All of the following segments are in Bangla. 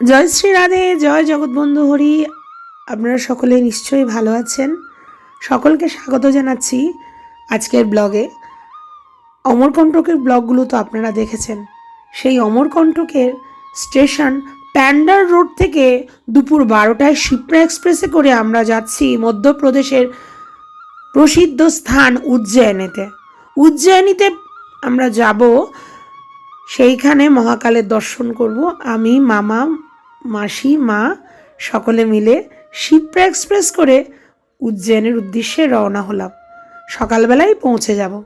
জয় শ্রী রাধে, জয় জগৎবন্ধু হরি। আপনারা সকলে নিশ্চয়ই ভালো আছেন। সকলকে স্বাগত জানাচ্ছি আজকের ব্লগে। অমরকণ্টকের ব্লগগুলো তো আপনারা দেখেছেন। সেই অমরকণ্টকের স্টেশন প্যান্ডার রোড থেকে দুপুর বারোটায় শিপ্রা এক্সপ্রেসে করে আমরা যাচ্ছি মধ্যপ্রদেশের প্রসিদ্ধ স্থান উজ্জয়িনীতে। উজ্জয়িনীতে আমরা যাব, সেইখানে মহাকালের দর্শন করব। আমি, মামা মাসি, মা সকলে মিলে শিপ্রা এক্সপ্রেস করে উজ্জয়নের উদ্দেশ্যে রওনা হলাম। সকালবেলায় পৌঁছে যাব।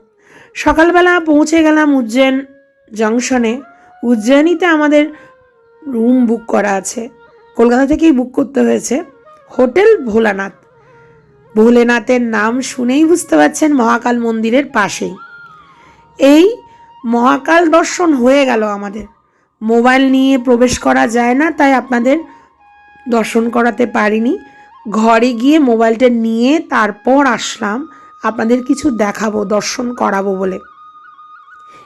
সকালবেলা পৌঁছে গেলাম উজ্জয়ন জংশনে। উজ্জয়িনীতে আমাদের রুম বুক করা আছে। কলকাতা থেকেই বুক করতে হয়েছে। হোটেল ভোলানাথ। ভোলেনাথের নাম শুনেই বুঝতে পারছেন মহাকাল মন্দিরের পাশেই। এই মহাকাল দর্শন হয়ে গেল আমাদের। মোবাইল নিয়ে প্রবেশ করা যায় না, তাই আপনাদের দর্শন করাতে পারিনি। ঘরে গিয়ে মোবাইলটা নিয়ে তারপর আসলাম, আপনাদের কিছু দেখাবো, দর্শন করাবো বলে।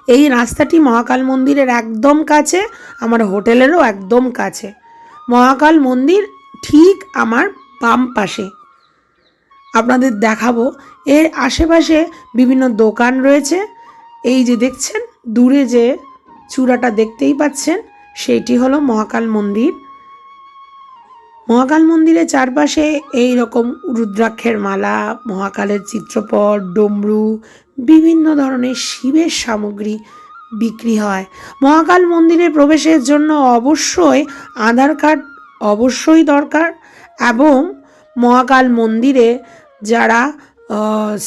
এই রাস্তাটি মহাকাল মন্দিরের একদম কাছে, আমার হোটেলেরও একদম কাছে। মহাকাল মন্দির ঠিক আমার বাম পাশে। আপনাদের দেখাবো, এর আশেপাশে বিভিন্ন দোকান রয়েছে। এই যে দেখছেন, দূরে যে চূড়াটা দেখতেই পাচ্ছেন, সেইটি হলো মহাকাল মন্দির। মহাকাল মন্দিরের চারপাশে এই রকম রুদ্রাক্ষের মালা, মহাকালের চিত্রপট, ডমরু, বিভিন্ন ধরনের শিবের সামগ্রী বিক্রি হয়। মহাকাল মন্দিরে প্রবেশের জন্য অবশ্যই আধার কার্ড অবশ্যই দরকার এবং মহাকাল মন্দিরে যারা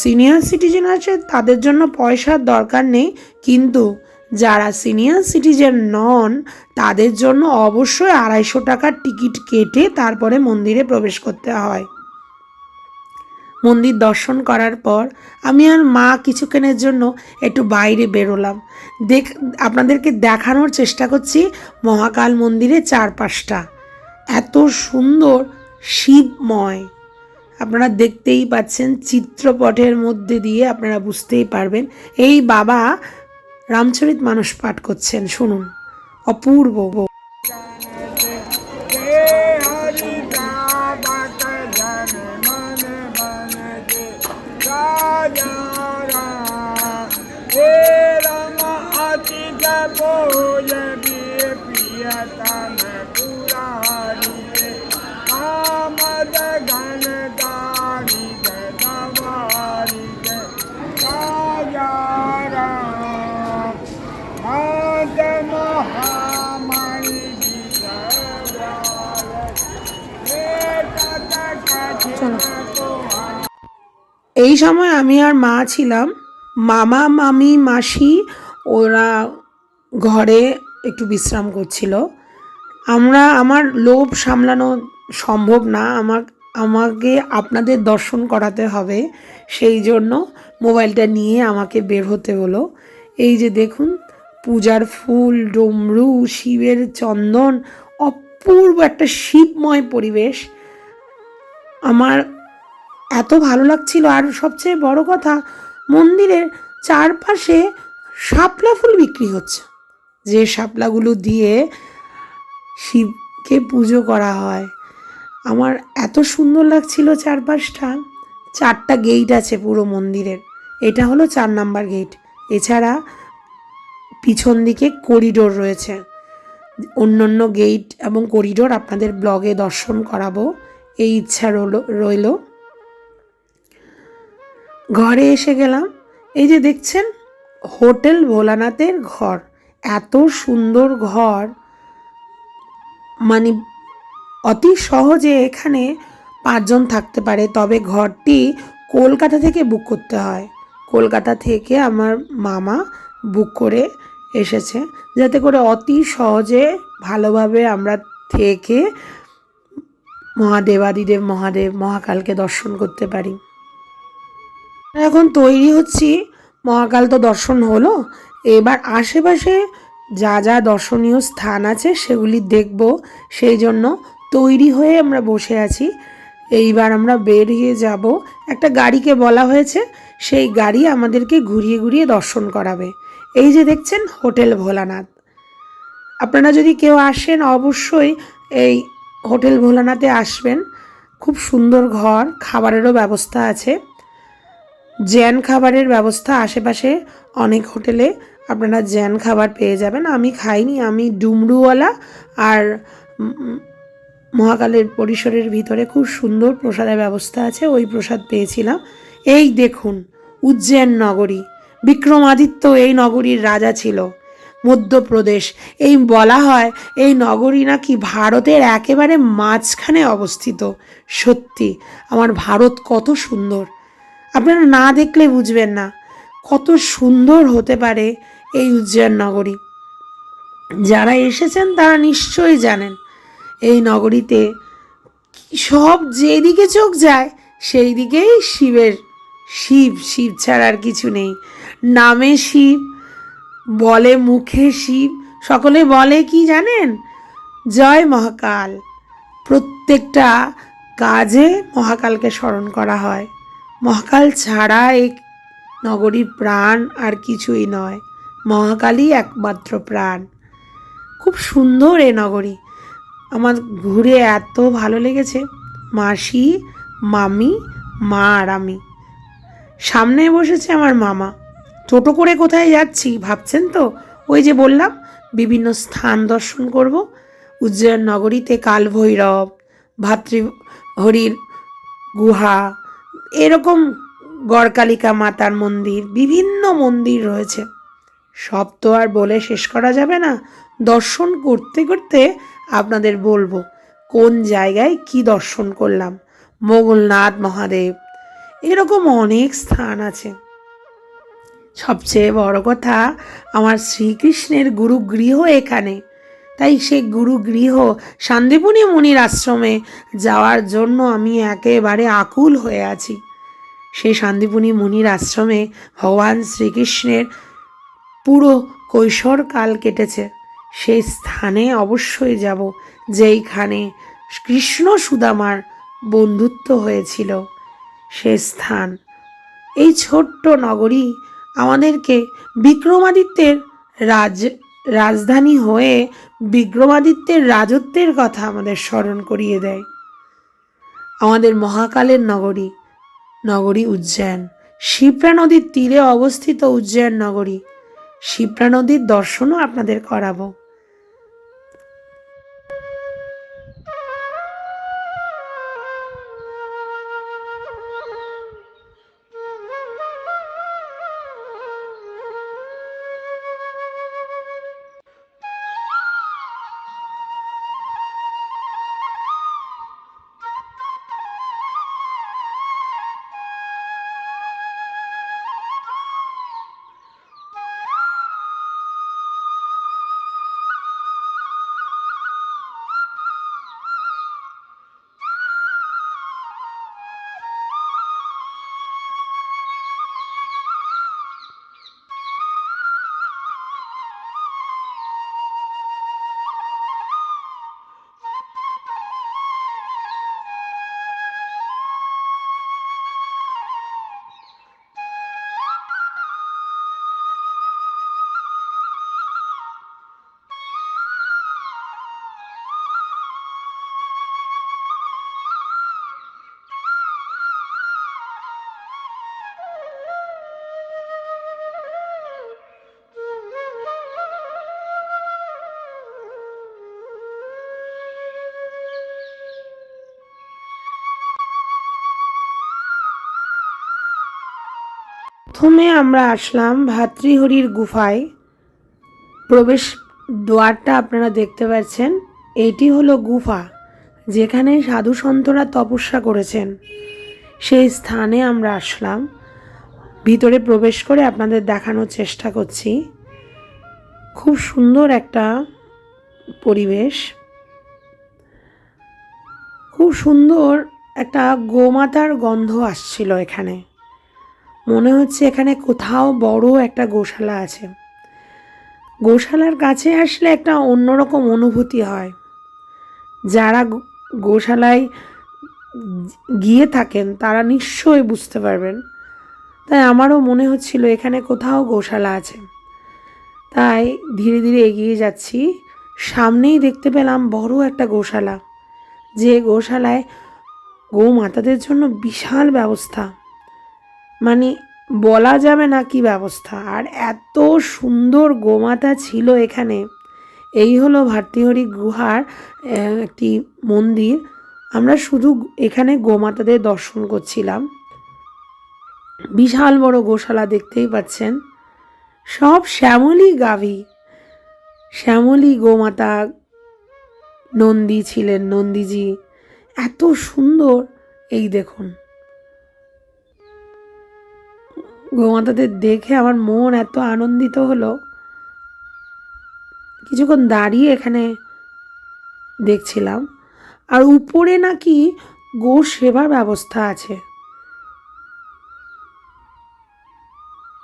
সিনিয়র সিটিজেন আছে তাদের জন্য পয়সার দরকার নেই, কিন্তু যারা সিনিয়র সিটিজেন নন, তাদের জন্য অবশ্যই আড়াইশো টাকার টিকিট কেটে তারপরে মন্দিরে প্রবেশ করতে হয়। মন্দির দর্শন করার পর আমি আর মা কিছুক্ষণের জন্য একটু বাইরে বেরোলাম। দেখ, আপনাদেরকে দেখানোর চেষ্টা করছি মহাকাল মন্দিরের চারপাশটা। এত সুন্দর শিবময়। আপনারা দেখতেই পাচ্ছেন চিত্রপটের মধ্যে দিয়ে আপনারা বুঝতেই পারবেন। এই বাবা রামচরিত মানুষ পাঠ করছেন শুনুন। অপূর্ব এই সময় আমি আর মা ছিলাম। মামা, মামি, মাসি, ওরা ঘরে একটু বিশ্রাম করছিল। আমরা, আমার লোভ সামলানো সম্ভব না। আমার আমাকে আপনাদের দর্শন করাতে হবে। সেই জন্য মোবাইলটা নিয়ে আমাকে বের হতে হলো। এই যে দেখুন, পূজার ফুল, ডমরু, শিবের চন্দন, অপূর্ব একটা শিবময় পরিবেশ। আমার এত ভালো লাগছিল। আর সবচেয়ে বড় কথা, মন্দিরের চারপাশে শাপলা ফুল বিক্রি হচ্ছে। যে শাপলাগুলো দিয়ে শিবকে পুজো করা হয়। আমার এত সুন্দর লাগছিল চারপাশটা। চারটা গেট আছে পুরো মন্দিরের। এটা হলো চার নাম্বার গেট এছাড়া পিছন দিকে করিডোর রয়েছে। অন্য অন্য গেট এবং করিডোর আপনাদের ব্লগে দর্শন করাবো। এই ইচ্ছা রইল রইল। ঘরে এসে গেলাম। এই যে দেখছেন, হোটেল ভোলানাথের ঘর। এত সুন্দর ঘর। মানে অতি সহজে এখানে পাঁচজন থাকতে পারে, তবে ঘরটি কলকাতা থেকে বুক করতে হয়। কলকাতা থেকে আমার মামা বুক করে এসেছে, যাতে করে অতি সহজে ভালোভাবে আমরা থেকে মহাদেবাদিদেব, মহাদেব, মহাকালকে দর্শন করতে পারি। এখন তৈরি হচ্ছি। মহাকাল তো দর্শন হলো। এবার আশেপাশে যা যা দর্শনীয় স্থান আছে সেগুলি দেখব। সেই জন্য তৈরি হয়ে আমরা বসে আছি। এইবার আমরা বেরিয়ে যাব। একটা গাড়িকে বলা হয়েছে। সেই গাড়ি আমাদেরকে ঘুরিয়ে ঘুরিয়ে দর্শন করাবে। এই যে দেখছেন, হোটেল ভোলানাথ। আপনারা যদি কেউ আসেন, অবশ্যই এই হোটেল ভোলানাথে আসবেন। খুব সুন্দর ঘর, খাবারেরও ব্যবস্থা আছে। জ্যান খাবারের ব্যবস্থা আশেপাশে অনেক হোটেলে আপনারা জ্যান খাবার পেয়ে যাবেন। আমি খাইনি, আমি ডুমরুওয়ালা আর মহাকালের পরিসরের ভিতরে খুব সুন্দর প্রসাদের ব্যবস্থা আছে, ওই প্রসাদ পেয়েছিলাম। এই দেখুন উজ্জৈন নগরী, বিক্রমাদিত্য এই নগরীর রাজা ছিল, মধ্যপ্রদেশ। এই বলা হয় এই নগরী নাকি ভারতের একেবারে মাঝখানে অবস্থিত, সত্যি। আমার ভারত কত সুন্দর। আপনারা না দেখলে বুঝবেন না কত সুন্দর হতে পারে এই উজ্জয়ন নগরী। যারা এসেছেন তারা নিশ্চয়ই জানেন, এই নগরীতে সব যেদিকে চোখ যায় সেই দিকেই শিবের, শিব শিব ছাড়া আর কিছু নেই। নামে শিব, বলে মুখে শিব, সকলে বলে কি জানেন? জয় মহাকাল। প্রত্যেকটা কাজে মহাকালকে স্মরণ করা হয়। মহাকাল ছাড়া এই নগরীর প্রাণ আর কিছুই নয়। মহাকালই একমাত্র প্রাণ। খুব সুন্দর এ নগরী। আমার ঘুরে এত ভালো লেগেছে। মাসি, মামি, মা আর আমি। সামনে বসেছে আমার মামা। টোটো করে কোথায় যাচ্ছি ভাবছেন তো? ওই যে বললাম, বিভিন্ন স্থান দর্শন করব। উজ্জয়ন নগরীতে কালভৈরব ভাতৃহরির গুহা এরকম গড়কালিকা মাতার মন্দির, বিভিন্ন মন্দির রয়েছে। সব তো আর বলে শেষ করা যাবে না। দর্শন করতে করতে আপনাদের বলব, কোন জায়গায় কি দর্শন করলাম? মোগলনাথ মহাদেব। এরকম অনেক স্থান আছে। সবচেয়ে বড় কথা, আমার শ্রীকৃষ্ণের গুরুগৃহ এখানে। তাই সে গুরুগৃহ শান্তিপুনি মুনির আশ্রমে যাওয়ার জন্য আমি একেবারে আকুল হয়ে আছি। সেই শান্তিপুনি মুনির আশ্রমে ভগবান শ্রীকৃষ্ণের পুরো কৈশোরকাল কেটেছে। সেই স্থানে অবশ্যই যাব, যেইখানে কৃষ্ণ সুদামার বন্ধুত্ব হয়েছিল। সে স্থান, এই ছোট্ট নগরী আমাদেরকে বিক্রমাদিত্যের রাজ রাজধানী হয়ে বিক্রমাদিত্যের রাজত্বের কথা আমাদের স্মরণ করিয়ে দেয়। আমাদের মহাকালের নগরী নগরী উজ্জয়ন। শিপ্রা নদীর তীরে অবস্থিত উজ্জয়ন নগরী। শিপ্রা নদীর দর্শনও আপনাদের করাবো। প্রথমে আমরা আসলাম ভাতৃহরির গুফায়। প্রবেশ দ্বারটা আপনারা দেখতে পাচ্ছেন। এটি হলো গুফা, যেখানে সাধু সন্তরা তপস্যা করেছেন। সেই স্থানে আমরা আসলাম। ভিতরে প্রবেশ করে আপনাদের দেখানোর চেষ্টা করছি। খুব সুন্দর একটা পরিবেশ। খুব সুন্দর একটা গোমাতার গন্ধ আসছিল এখানে। মনে হচ্ছে এখানে কোথাও বড় একটা গোশালা আছে। গোশালার কাছে আসলে একটা অন্যরকম অনুভূতি হয়। যারা গোশালায় গিয়ে থাকেন, তারা নিশ্চয়ই বুঝতে পারবেন। তাই আমারও মনে হচ্ছিল এখানে কোথাও গোশালা আছে। তাই ধীরে ধীরে এগিয়ে যাচ্ছি। সামনেই দেখতে পেলাম বড় একটা গোশালা। যে গোশালায় গৌমাতাদের জন্য বিশাল ব্যবস্থা। মানে বলা যাবে না কি ব্যবস্থা। আর এত সুন্দর গোমাতা ছিল এখানে। এই হলো ভারতীহরি গুহার একটি মন্দির। আমরা শুধু এখানে গোমাতাদের দর্শন করছিলাম। বিশাল বড় গোশালা দেখতেই পাচ্ছেন। সব শ্যামলী গাভী। শ্যামলী গোমাতা নন্দী ছিলেন, নন্দীজি। এত সুন্দর। এই দেখুন। গোমাতাদের দেখে আমার মন এত আনন্দিত হলো। কিছুক্ষণ দাঁড়িয়ে এখানে দেখছিলাম। আর উপরে নাকি গো সেবার ব্যবস্থা আছে।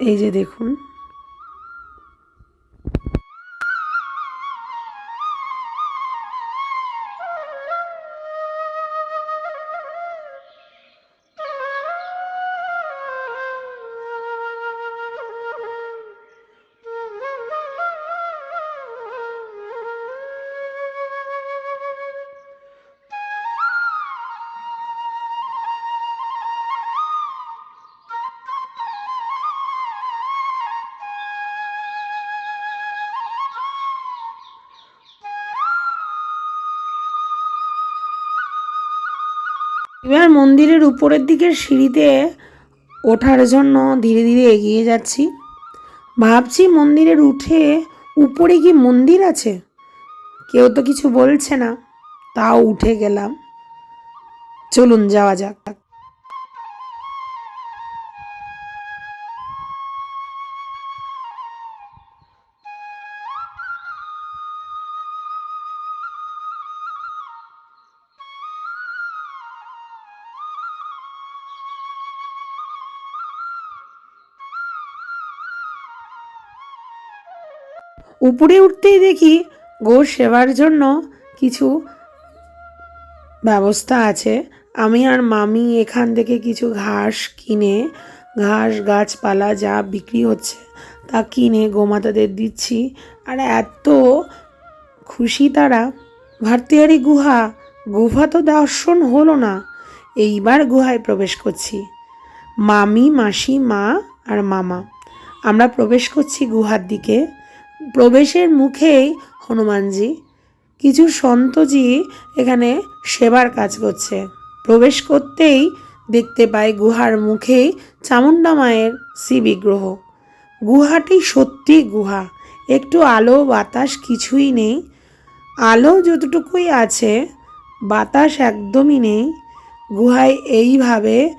এই যে দেখুন। এবার মন্দিরের উপরের দিকের সিঁড়িতে ওঠার জন্য ধীরে ধীরে এগিয়ে যাচ্ছি। ভাবছি মন্দিরের উঠে উপরে কি মন্দির আছে? কেউ তো কিছু বলছে না, তাও উঠে গেলাম। চলুন যাওয়া যাক। উপরে উঠতেই দেখি গো সেবার জন্য কিছু ব্যবস্থা আছে। আমি আর মামি এখান থেকে কিছু ঘাস কিনে, ঘাস, গাছপালা যা বিক্রি হচ্ছে তা কিনে গোমাতাদের দিচ্ছি। আর এত খুশি তারা। ভারতীয়ারি গুহা গুহা তো দর্শন হলো না। এইবার গুহায় প্রবেশ করছি। মামি, মাসি, মা আর মামা। আমরা প্রবেশ করছি গুহার দিকে। প্রবেশের মুখেই হনুমানজি, কিছু সন্তজি এখানে সেবার কাজ করছে। প্রবেশ করতেই দেখতে পাই গুহার মুখেই চামুণ্ডা মায়ের শ্রী বিগ্রহ। গুহাটি সত্যি গুহা। একটু আলো, বাতাস কিছুই নেই। আলো যতটুকুই আছে, বাতাস একদমই নেই। গুহায় এইভাবে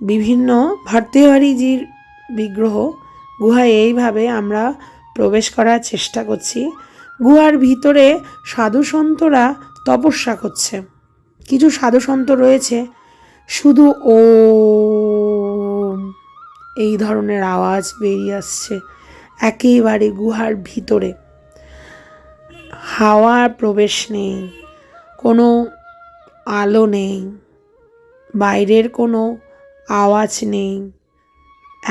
বিভিন্ন ভারতীয়হারিজির বিগ্রহ। গুহায় এইভাবে আমরা প্রবেশ করার চেষ্টা করছি। গুহার ভিতরে সাধু সন্তরা তপস্যা করছে। কিছু সাধু সন্ত রয়েছে। শুধু ও এই ধরনের আওয়াজ বেরিয়ে আসছে একেবারে গুহার ভিতরে। হাওয়ার প্রবেশ নেই, কোনো আলো নেই, বাইরের কোনো আওয়াজ নেই,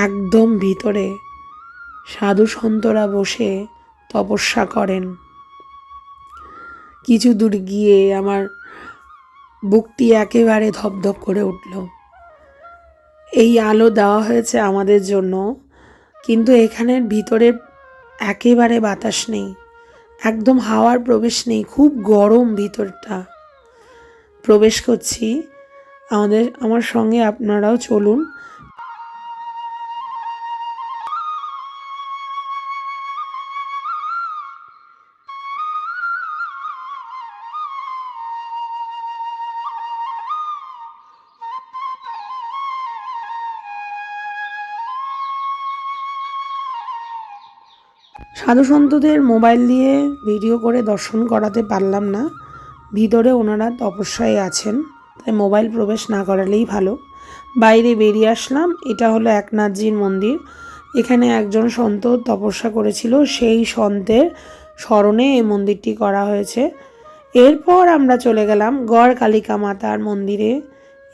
একদম ভিতরে। সাধু সন্তরা বসে তপস্যা করেন। কিছু দূর গিয়ে আমার বুকটি একেবারে ধপধপ করে উঠল। এই আলো দেওয়া হয়েছে আমাদের জন্য, কিন্তু এখানের ভিতরে একেবারে বাতাস নেই, একদম হাওয়ার প্রবেশ নেই, খুব গরম ভিতরটা। প্রবেশ করছি। আমাদের, আমার সঙ্গে আপনারাও চলুন সাধু সন্তদের মোবাইল দিয়ে ভিডিও করে দর্শন করাতে পারলাম না। ভিতরে ওনারা তপস্যায় আছেন, তাই মোবাইল প্রবেশ না করালেই ভালো। বাইরে বেরিয়ে আসলাম, এটা হলো একনাথজির মন্দির। এখানে একজন সন্ত তপস্যা করেছিল, সেই সন্তের স্মরণে এই মন্দিরটি করা হয়েছে। এরপর আমরা চলে গেলাম গড় কালিকা মাতার মন্দিরে।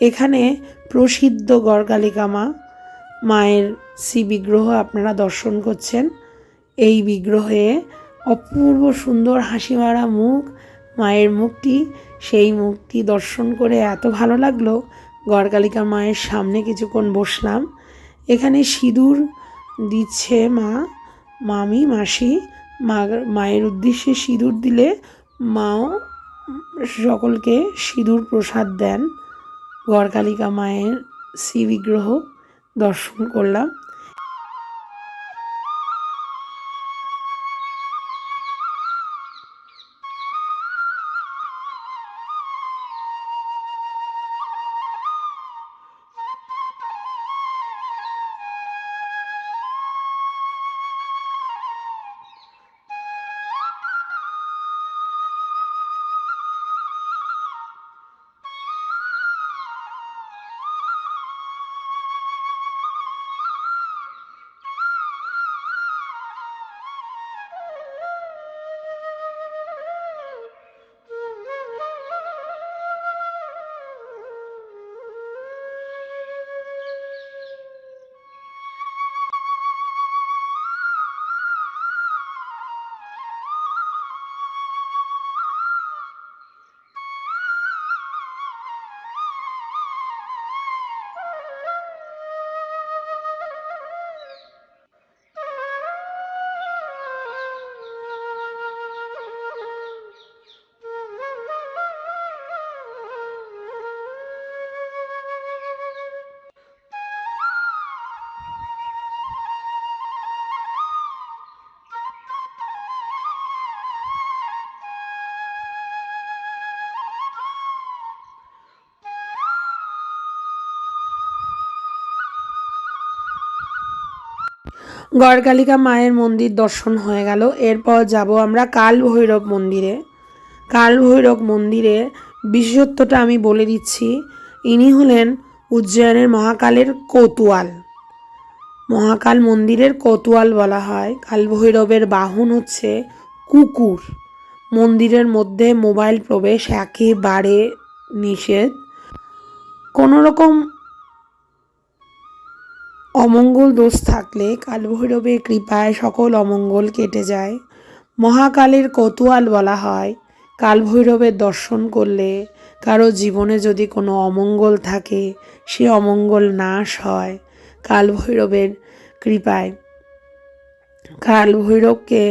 এখানে প্রসিদ্ধ গড় কালিকা মা, মায়ের শ্রী বিগ্রহ আপনারা দর্শন করছেন। এই বিগ্রহে অপূর্ব সুন্দর হাসি মারা মুখ, মায়ের মুখটি সেই মুখটি দর্শন করে এত ভালো লাগল। গড়কালিকা মায়ের সামনে কিছুক্ষণ বসলাম। এখানে সিঁদুর দিচ্ছে মা, মামি, মাসি। মা, মায়ের উদ্দেশ্যে সিঁদুর দিলে মাও সকলকে সিঁদুর প্রসাদ দেন। গড়কালিকা মায়ের শ্রী বিগ্রহ দর্শন করলাম। গড়কালিকা মায়ের মন্দির দর্শন হয়ে গেল। এরপর যাব আমরা কাল ভৈরব মন্দিরে। কাল ভৈরব মন্দিরে বিশেষত্বটা আমি বলে দিচ্ছি, ইনি হলেন উজ্জয়নের মহাকালের কোতোয়াল। মহাকাল মন্দিরের কোতোয়াল বলা হয়। কাল ভৈরবের বাহন হচ্ছে কুকুর। মন্দিরের মধ্যে মোবাইল প্রবেশ একেবারে নিষেধ। কোনো রকম অমঙ্গল দোষ থাকলে কালভৈরবের কৃপায় সকল অমঙ্গল কেটে যায়। মহাকালের কোতোয়াল বলা হয়, কালভৈরবের দর্শন করলে কারও জীবনে যদি কোনো অমঙ্গল থাকে, সে অমঙ্গল নাশ হয় কালভৈরবের কৃপায়। কালভৈরবকে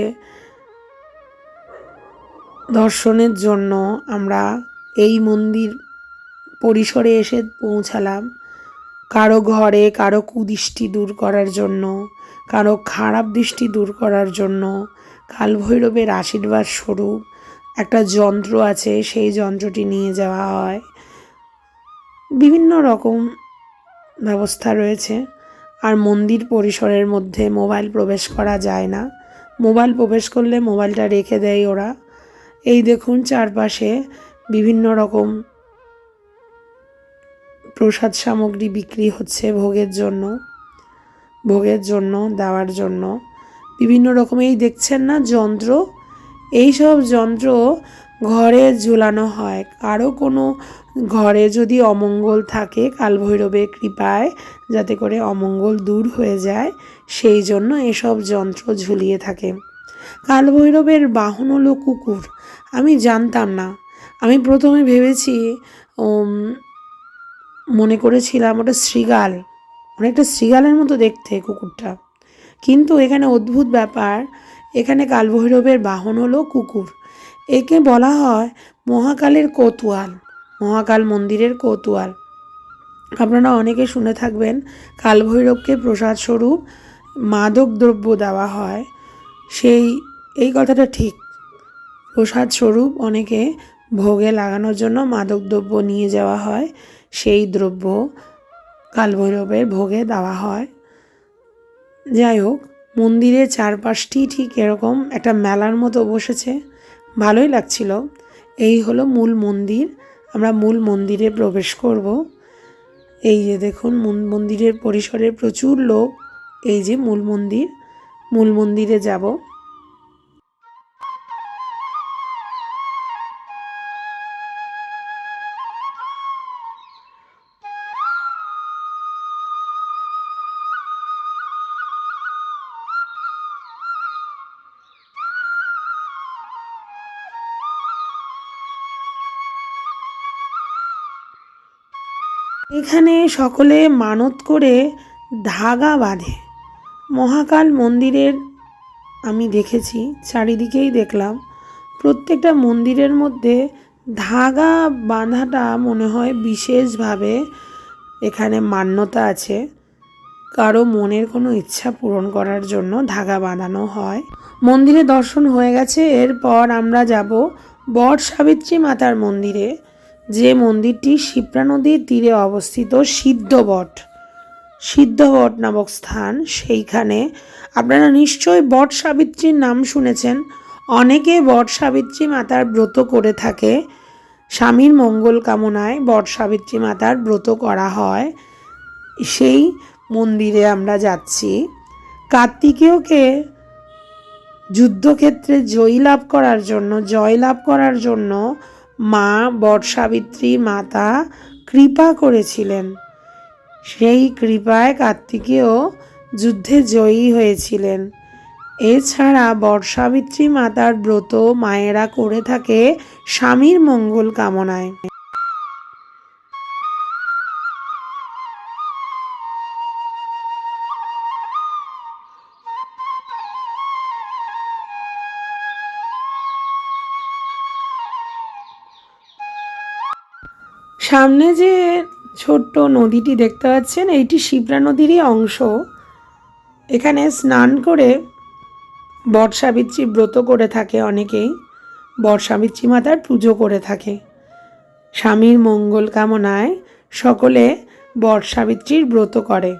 দর্শনের জন্য আমরা এই মন্দির পরিসরে এসে পৌঁছালাম। কারও ঘরে কারও কুদৃষ্টি দূর করার জন্য, কারও খারাপ দৃষ্টি দূর করার জন্য, কালভৈরবের আশীর্বাদ স্বরূপ একটা যন্ত্র আছে, সেই যন্ত্রটি নিয়ে যাওয়া হয়। বিভিন্ন রকম ব্যবস্থা রয়েছে, আর মন্দির পরিসরের মধ্যে মোবাইল প্রবেশ করা যায় না। মোবাইল প্রবেশ করলে মোবাইলটা রেখে দেয় ওরা। এই দেখুন চারপাশে বিভিন্ন রকম প্রসাদ সামগ্রী বিক্রি হচ্ছে ভোগের জন্য ভোগের জন্য, দেওয়ার জন্য। বিভিন্ন রকম এই দেখছেন না যন্ত্র? এই সব যন্ত্র ঘরে ঝুলানো হয়। কারও কোনো ঘরে যদি অমঙ্গল থাকে, কালভৈরবের কৃপায় যাতে করে অমঙ্গল দূর হয়ে যায়, সেই জন্য এসব যন্ত্র ঝুলিয়ে থাকে। কালভৈরবের বাহন হলো কুকুর। আমি জানতাম না। আমি প্রথমে ভেবেছি মনে করেছিলাম ওটা শ্রীগাল অনেকটা শ্রীগালের মতো দেখতে কুকুরটা। কিন্তু এখানে অদ্ভুত ব্যাপার, এখানে কালভৈরবের বাহন হলো কুকুর। একে বলা হয় মহাকালের কোতোয়াল, মহাকাল মন্দিরের কোতোয়াল। আপনারা অনেকে শুনে থাকবেন, কালভৈরবকে প্রসাদ স্বরূপ মাদক দ্রব্য দেওয়া হয়। সেই, এই কথাটা ঠিক। প্রসাদ স্বরূপ অনেকে ভোগে লাগানোর জন্য মাদক দ্রব্য নিয়ে যাওয়া হয়। সেই দ্রব্য কালভৈরবের ভোগে দেওয়া হয়। যাই হোক, মন্দিরের চারপাশটি ঠিক এরকম একটা মেলার মতো বসেছে। ভালোই লাগছিল। এই হলো মূল মন্দির। আমরা মূল মন্দিরে প্রবেশ করব। এই যে দেখুন মন্দিরের পরিসরে প্রচুর লোক। এই যে মূল মন্দির। মূল মন্দিরে যাব। সকলে মানত করে ধাগা বাঁধে। মহাকাল মন্দিরের আমি দেখেছি, চারিদিকেই দেখলাম। প্রত্যেকটা মন্দিরের মধ্যে ধাগা বাঁধাটা মনে হয় বিশেষভাবে এখানে মান্যতা আছে। কারও মনের কোনো ইচ্ছা পূরণ করার জন্য ধাগা বাঁধানো হয়। মন্দিরে দর্শন হয়ে গেছে, এরপর আমরা যাব বট সাবিত্রী মাতার মন্দিরে। যে মন্দিরটি শিপ্রা নদীর তীরে অবস্থিত সিদ্ধবট। সিদ্ধবট নামক স্থান সেইখানে। আপনারা নিশ্চয়ই বট সাবিত্রীর নাম শুনেছেন। অনেকে বট সাবিত্রী মাতার ব্রত করে থাকে। স্বামীর মঙ্গল কামনায় বট সাবিত্রী মাতার ব্রত করা হয়। সেই মন্দিরে আমরা যাচ্ছি। কার্তিকেয়কে যুদ্ধক্ষেত্রে জয়ী লাভ করার জন্য জয় লাভ করার জন্য মা বর্ষাবিত্রী মাতা কৃপা করেছিলেন। সেই কৃপায় কার্তিকেয় যুদ্ধে জয়ী হয়েছিলেন। এছাড়া বর্ষাবিত্রী মাতার ব্রত মায়েরা করে থাকে স্বামীর মঙ্গল কামনায়। সামনে যে ছোট্ট নদীটি দেখতে পাচ্ছেন, এইটি শিপ্রা নদীরই অংশ। এখানে স্নান করে বটসাবিত্রী ব্রত করে থাকে অনেকেই। বটসাবিত্রী মাতার পুজো করে থাকে। স্বামীর মঙ্গল কামনায় সকলে বটসাবিত্রীর ব্রত করে।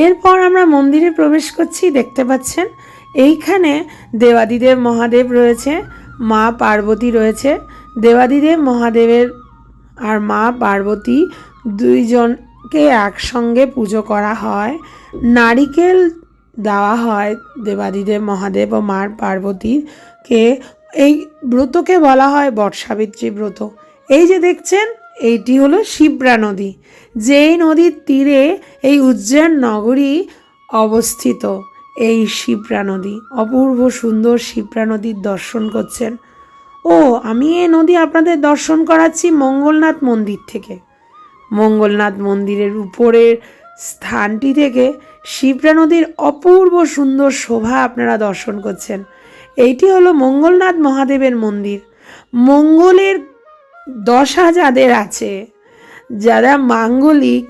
এরপর আমরা মন্দিরে প্রবেশ করছি, দেখতে পাচ্ছেন। এইখানে দেবাদিদেব মহাদেব রয়েছে, মা পার্বতী রয়েছে। দেবাদিদেব মহাদেবের আর মা পার্বতী দুইজনকে একসঙ্গে পুজো করা হয়। নারিকেল দেওয়া হয় দেবাদিদেব মহাদেব ও মার পার্বতীকে। এই ব্রতকে বলা হয় বটসাবিত্রী ব্রত এই যে দেখছেন এইটি হলো শিপ্রা নদী, যেই নদীর তীরে এই উজ্জয়ন নগরী অবস্থিত। এই শিপ্রা নদী, অপূর্ব সুন্দর শিপ্রা নদীর দর্শন করছেন। ও, আমি এই নদী আপনাদের দর্শন করাচ্ছি মঙ্গলনাথ মন্দির থেকে। মঙ্গলনাথ মন্দিরের উপরের স্থানটি থেকে শিবরা নদীর অপূর্ব সুন্দর শোভা আপনারা দর্শন করছেন। এইটি হলো মঙ্গলনাথ মহাদেবের মন্দির। মঙ্গলের দশা যাদের আছে। যারা মাঙ্গলিক,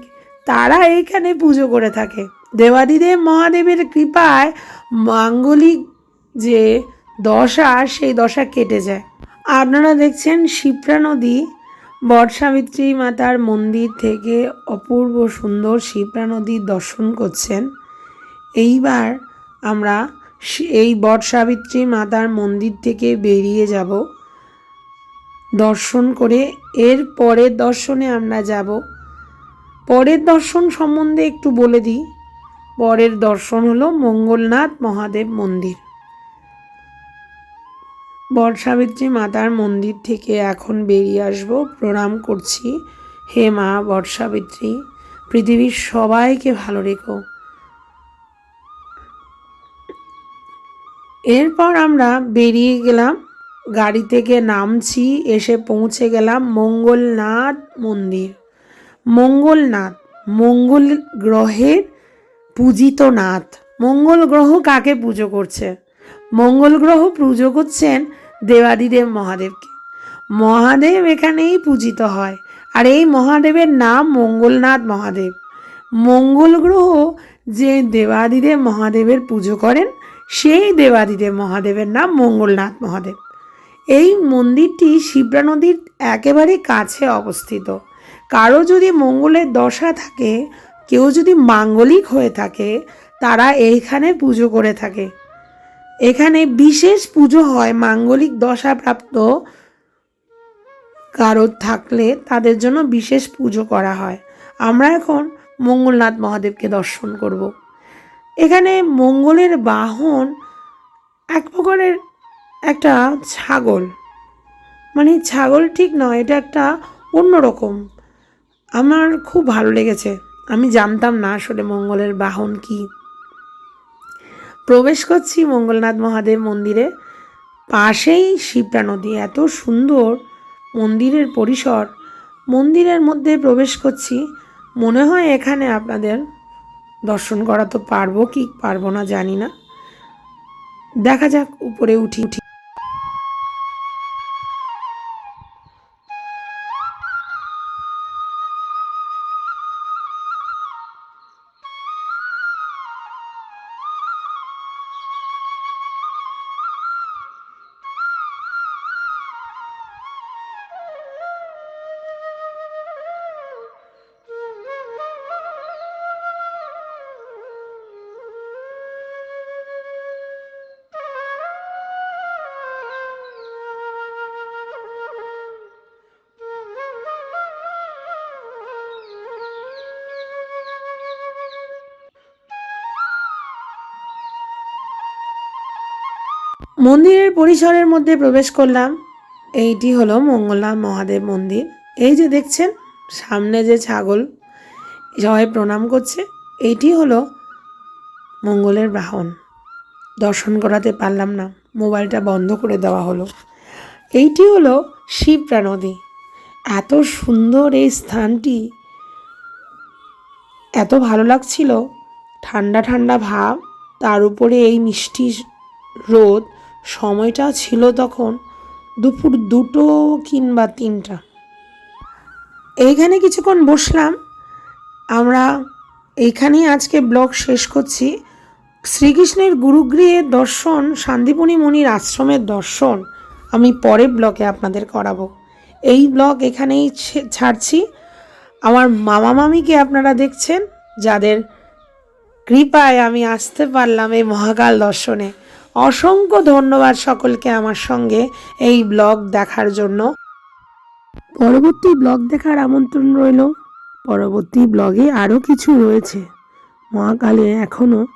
তারা এখানে পুজো করে থাকে। দেবাদিদেব মহাদেবের কৃপায় মাঙ্গলিক যে দশা, সেই দশা কেটে যায়। আপনারা দেখছেন শিপ্রা নদী। বটসাবিত্রী মাতার মন্দির থেকে অপূর্ব সুন্দর শিপ্রা নদীর দর্শন করছেন। এইবার আমরা এই বটসাবিত্রী মাতার মন্দির থেকে বেরিয়ে যাব। দর্শন করে, এর পরের দর্শনে আমরা যাব। পরের দর্শন সম্বন্ধে একটু বলে দিই। পরের দর্শন হলো মঙ্গলনাথ মহাদেব মন্দির। বটসাবিত্রী মাতার মন্দির থেকে এখন বেরিয়ে আসব, প্রণাম করছি। হে মা বটসাবিত্রী পৃথিবীর সবাইকে ভালো রেখো। এরপর আমরা বেরিয়ে গেলাম গাড়ি থেকে নামছি, এসে পৌঁছে গেলাম মঙ্গলনাথ মন্দির। মঙ্গলনাথ, মঙ্গল গ্রহের পূজিত নাথ। মঙ্গল গ্রহ কাকে পুজো করছে? মঙ্গল গ্রহ পুজো করছেন দেবাদিদেব মহাদেবকে। মহাদেব এখানেই পূজিত হয়। আর এই মহাদেবের নাম মঙ্গলনাথ মহাদেব। মঙ্গল গ্রহ যে দেবাদিদেব মহাদেবের পুজো করেন, সেই দেবাদিদেব মহাদেবের নাম মঙ্গলনাথ মহাদেব। এই মন্দিরটি শিবরা নদীর একেবারে কাছে অবস্থিত। কারও যদি মঙ্গলের দশা থাকে, কেউ যদি মাঙ্গলিক হয়ে থাকে, তারা এইখানে পুজো করে থাকে। এখানে বিশেষ পুজো হয় মাঙ্গলিক দশাপ্রাপ্ত কারোর থাকলে তাদের জন্য বিশেষ পুজো করা হয়। আমরা এখন মঙ্গলনাথ মহাদেবকে দর্শন করব। এখানে মঙ্গলের বাহন এক প্রকারের একটা ছাগল। মানে ছাগল ঠিক নয়, এটা একটা অন্যরকম আমার খুব ভালো লেগেছে। আমি জানতাম না আসলে মঙ্গলের বাহন কি। প্রবেশ করছি মঙ্গলনাথ মহাদেব মন্দিরে। পাশেই শিপ্রা নদী। এত সুন্দর মন্দিরের পরিসর। মন্দিরের মধ্যে প্রবেশ করছি। মনে হয় এখানে আপনাদের দর্শন করা তো পারব কি পারব না জানি না। দেখা যাক, উপরে উঠি উঠি। মন্দিরের পরিসরের মধ্যে প্রবেশ করলাম। এইটি হলো মঙ্গলা মহাদেব মন্দির। এই যে দেখছেন, সামনে যে ছাগল, সবাই প্রণাম করছে। এইটি হলো মঙ্গলের বাহন। দর্শন করাতে পারলাম না, মোবাইলটা বন্ধ করে দেওয়া হলো। এইটি হলো শিবরা নদী। এত সুন্দর এই স্থানটি। এত ভালো লাগছিল। ঠান্ডা ঠান্ডা ভাব, তার উপরে এই মিষ্টি রোদ সময়টা ছিল তখন দুপুর দুটো কিংবা তিনটা। এইখানে কিছুক্ষণ বসলাম। আমরা এইখানেই আজকে ব্লগ শেষ করছি। শ্রীকৃষ্ণের গুরুগৃহের দর্শন, শান্তিপুনি মুনির আশ্রমের দর্শন আমি পরের ব্লগে আপনাদের করাবো। এই ব্লগ এখানেই ছাড়ছি। আমার মামা মামিকে আপনারা দেখছেন, যাদের কৃপায় আমি আসতে পারলাম এই মহাকাল দর্শনে। অসংখ্য ধন্যবাদ সকলকে আমার সঙ্গে এই ব্লগ দেখার জন্য। পরবর্তী ব্লগ দেখার আমন্ত্রণ রইল। পরবর্তী ব্লগে আরও কিছু রয়েছে। মহাকালে এখনও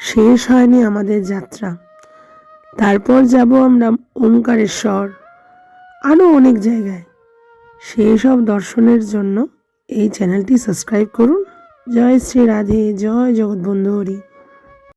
শেষ হয়নি আমাদের যাত্রা। তারপর যাব আমরা ওমকারেশ্বর আরও অনেক জায়গায়। সেই সব দর্শনের জন্য এই চ্যানেলটি সাবস্ক্রাইব করুন। জয় শ্রী রাধে, জয় জগৎবন্ধু হরি।